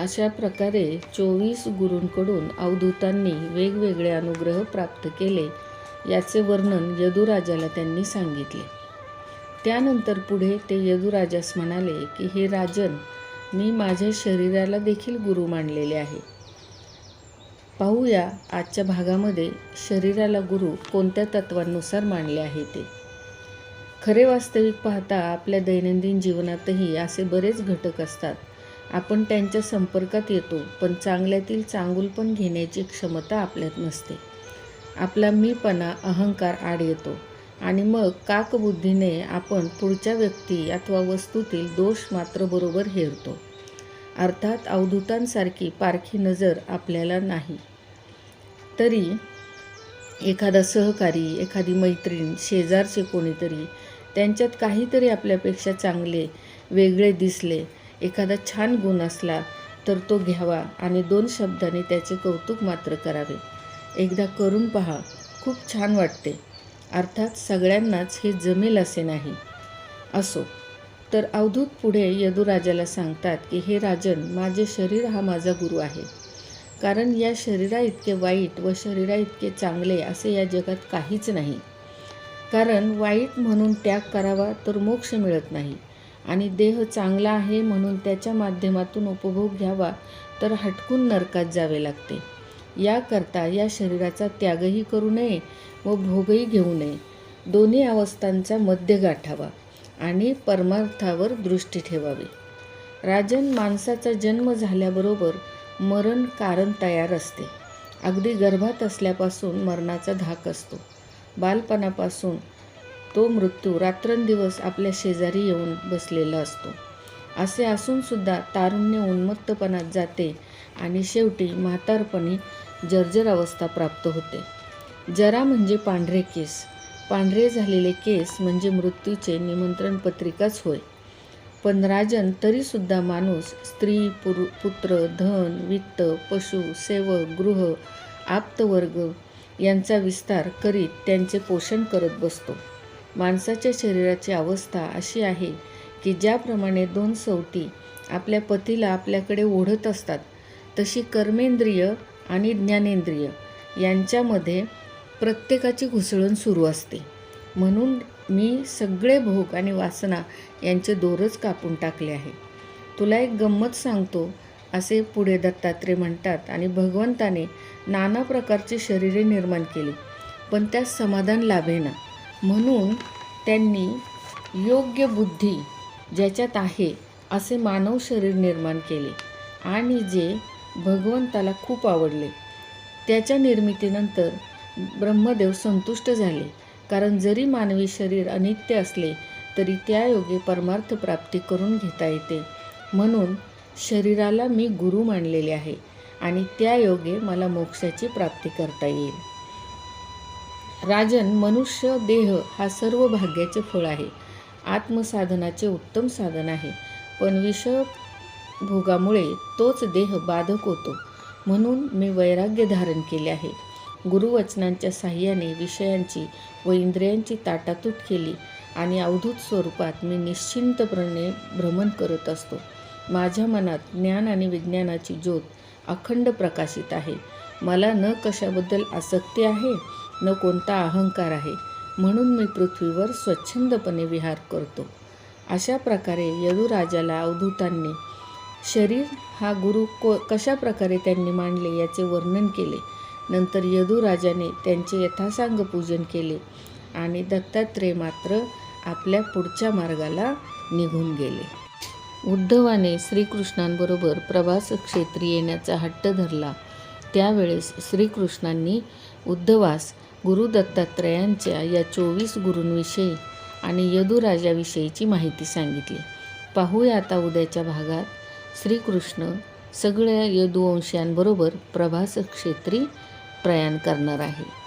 अशा प्रकारे चोवीस गुरूंकडून अवधूतांनी वेगवेगळे अनुग्रह प्राप्त केले याचे वर्णन यदुराजाला त्यांनी सांगितले. त्यानंतर पुढे ते यदुराजास म्हणाले की हे राजन मी माझ्या शरीराला देखील गुरु मानलेले आहे. पाहूया आजच्या भागामध्ये शरीराला गुरु कोणत्या तत्वांनुसार मानले आहे ते. खरे वास्तविक पाहता आपल्या दैनंदिन जीवनातही असे बरेच घटक असतात. आपण त्यांच्या संपर्कात येतो पण चांगल्यातील चांगुलपण घेण्याची क्षमता आपल्यात नसते. आपला मीपणा अहंकार आड येतो. आणि मग काकबुद्धीने आपण पुढच्या व्यक्ती अथवा वस्तूतील दोष मात्र बरोबर हेरतो. अर्थात अवधूतांसारखी पारखी नजर आपल्याला नाही. तरी एखादा सहकारी एखादी मैत्रीण शेजारचे कोणीतरी त्यांच्यात काहीतरी आपल्यापेक्षा चांगले वेगळे दिसले एखादा छान गुण असला तर तो घ्यावा आणि दोन शब्दांनी त्याचे कौतुक मात्र करावे. एकदा करून पहा खूप छान वाटते. अर्थात सगळ्यांनाच हे जमेल असे नाही. असो. तर अवधूत पुढे यदुराजाला सांगतात की हे राजन माझे शरीर हा माझा गुरु आहे. कारण या शरीरा इतके वाईट व शरीरा इतके चांगले असे या जगात काहीच नाही. कारण वाईट म्हणून त्याग करावा तर मोक्ष मिळत नाही. आणि देह चांगला आहे म्हणून त्याच्या माध्यमातून उपभोग घ्यावा तर हटकून नरकात जावे लागते. याकरता या शरीराचा त्यागही करू नये व भोगही घेऊ नये. दोन्ही अवस्थांचा मध्य गाठावा आणि परमार्थावर दृष्टी ठेवावी. राजन माणसाचा जन्म झाल्याबरोबर मरण कारण तयार असते. अगदी गर्भात असल्यापासून मरणाचा धाक असतो. बालपणापासून तो मृत्यू रात्रंदिवस आपल्या शेजारी येऊन बसलेला असतो. असे असूनसुद्धा तारुण्य उन्मत्तपणात जाते आणि शेवटी म्हातारपणी जर्जर अवस्था प्राप्त होते. जरा म्हणजे पांढरे केस. पांढरे झालेले केस म्हणजे मृत्यूचे निमंत्रण पत्रिकाच होय. पण राजन तरीसुद्धा माणूस स्त्री पुरु पुत्र धन वित्त पशु सेवक गृह आप्तवर्ग यांचा विस्तार करीत त्यांचे पोषण करत बसतो. माणसाच्या शरीराची अवस्था अशी आहे की ज्याप्रमाणे दोन सवटी आपल्या पतीला आपल्याकडे ओढत असतात तशी कर्मेंद्रिय आणि ज्ञानेंद्रिय यांच्यामध्ये प्रत्येकाची घुसळण सुरू असते. म्हणून मी सगळे भोग आणि वासना यांचे दोरच कापून टाकले आहे. तुला एक गंमत सांगतो असे पुढे दत्तात्रय म्हणतात आणि भगवंताने नाना प्रकारची शरीरे निर्माण केली पण त्यात समाधान लाभेना. म्हणून त्यांनी योग्य बुद्धी ज्याच्यात आहे असे मानव शरीर निर्माण केले आणि जे भगवंताला खूप आवडले. त्याच्या निर्मितीनंतर ब्रह्मदेव संतुष्ट झाले. कारण जरी मानवी शरीर अनित्य असले तरी त्या योगे परमार्थ प्राप्ती करून घेता येते. म्हणून शरीराला मी गुरु मानलेले आहे आणि त्या योगे मला मोक्षाची प्राप्ती करता येईल. राजन मनुष्य देह हा सर्व भाग्याचे फळ आहे. आत्मसाधनाचे उत्तम साधन आहे. पण विषय भोगामुळे तोच देह बाधक होतो म्हणून मी वैराग्य धारण केले आहे. गुरुवचनांच्या साह्याने विषयांची व इंद्रियांची ताटातूट केली आणि अवधूत स्वरूपात मी निश्चिंतपणे भ्रमण करत असतो. माझ्या मनात ज्ञान आणि विज्ञानाची ज्योत अखंड प्रकाशित आहे. मला न कशाबद्दल आसक्ती आहे न कोणता अहंकार आहे म्हणून मी पृथ्वीवर स्वच्छंदपणे विहार करतो. अशा प्रकारे यदुराजाला अवधूतांनी शरीर हा गुरु को कशा प्रकारे त्यांनी मांडले याचे वर्णन केले. नंतर यदुराजाने त्यांचे यथासांग पूजन केले आणि दत्तात्रय मात्र आपल्या पुढच्या मार्गाला निघून गेले. उद्धवाने श्रीकृष्णांबरोबर प्रवास क्षेत्री येण्याचा हट्ट धरला. त्यावेळेस श्रीकृष्णांनी उद्धवास गुरु दत्तात्रयांच्या या चोवीस गुरूंविषयी आणि यदुराजाविषयीची माहिती सांगितली. पाहूया आता उद्याच्या भागात श्रीकृष्ण सगळ्या यदुवंशांबरोबर प्रभासक्षेत्री प्रयाण करणार आहे.